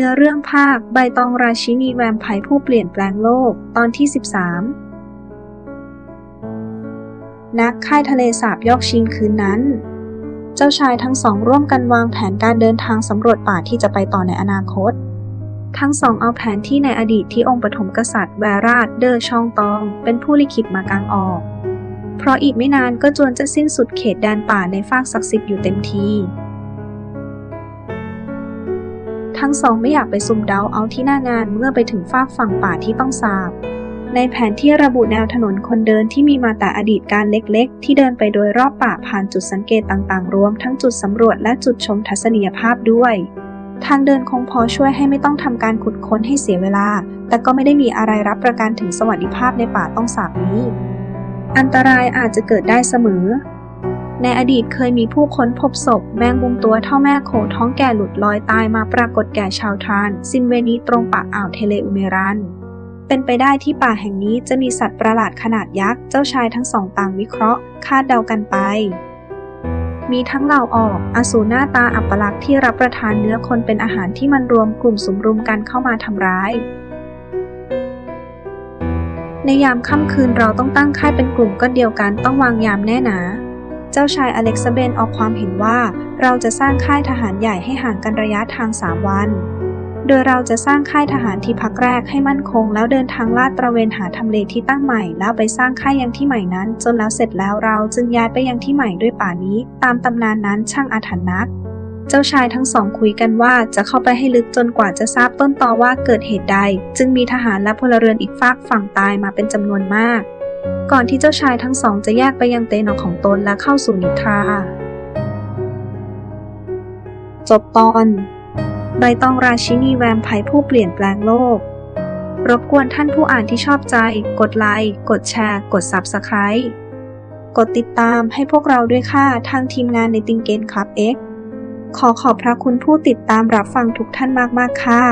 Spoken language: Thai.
เนื้อเรื่องภาคใบตองราชินีแวมไพร์ผู้เปลี่ยนแปลงโลก ตอนที่ 13 นักค่ายทะเลสาบยอกชิงคืนนั้น เจ้าชายทั้งสองร่วมกันวางแผนการเดินทางสำรวจป่าที่จะไปต่อในอนาคต ทั้งสองเอาแผนที่ในอดีตที่องค์ปฐมกษัตริย์แวราดเดอร์ชองตอง เป็นผู้ลิขิตมากางออก เพราะอีกไม่นานก็จวนจะสิ้นสุดเขตแดนป่าในฟากศักดิ์สิทธิ์อยู่เต็มที ทั้งสองไม่อยากไปซุ่มเดาเอาที่หน้างานเมื่อไปถึงฟากฝั่งป่าที่ต้องสาบ ในแผนที่ระบุแนวถนนคนเดินที่มีมาแต่อดีตการเล็กๆ ที่เดินไปโดยรอบป่าผ่านจุดสังเกตต่างๆ รวมทั้งจุดสำรวจและจุดชมทัศนียภาพด้วย ทางเดินคงพอช่วยให้ไม่ต้องทำการขุดค้นให้เสียเวลา แต่ก็ไม่ได้มีอะไรรับประกันถึงสวัสดิภาพในป่าต้องสาบนี้ อันตรายอาจจะเกิดได้เสมอ ในอดีตเคยมีผู้ค้นพบศพแมงมุมตัวเท่าแม่โขท้องแก่หลุดลอยตายมาปรากฏแก่ชาวทรานซินเวนีตรงปากอ่าวเทเลอุเมรัน เป็นไปได้ที่ป่าแห่งนี้จะมีสัตว์ประหลาดขนาดยักษ์เจ้าชายทั้งสองต่างวิเคราะห์ คาดเดากันไป มีทั้งเหล่าออก อสูรหน้าตาอัปลักษณ์ที่รับประทานเนื้อคนเป็นอาหารที่มันรวมกลุ่มสุมรุมกันเข้ามาทำร้ายในยามค่ำคืนเราต้องตั้งค่ายเป็นกลุ่มก็เดียวกันต้องวางยามแน่หนา เจ้าชายอเล็กซาเบนออกความเห็นว่า เราจะสร้างค่ายทหารใหญ่ให้ห่างกันระยะทาง 3 วัน โดยเราจะสร้างค่ายทหารที่พักแรกให้มั่นคง แล้วเดินทางลาดตระเวนหาทำเลที่ตั้งใหม่ แล้วไปสร้างค่ายยังที่ใหม่นั้น จนแล้วเสร็จแล้วเราจึงย้ายไปยังที่ใหม่ด้วยป่านี้ ตามตำนานนั้นช่างอาถรรพ์นักเจ้าชายทั้งสองคุยกันว่าจะเข้าไปให้ลึกจนกว่าจะทราบต้นตอว่าเกิดเหตุใด จึงมีทหารและพลเรือนอีกฝากฝั่งตายมาเป็นจำนวนมาก ก่อนที่เจ้าชายทั้งสองจะแยกไปยังเตนของตนและเข้าสู่นิทรา จบตอน ใบตองราชินีแวมไพร์ผู้เปลี่ยนแปลงโลก รบกวนท่านผู้อ่านที่ชอบใจ กดไลค์ กดแชร์ กด Subscribe กดติดตามให้พวกเราด้วยค่ะ ทางทีมงานในติงเกนคลับ X ขอขอบพระคุณผู้ติดตามรับฟังทุกท่านมาก ๆ ค่ะ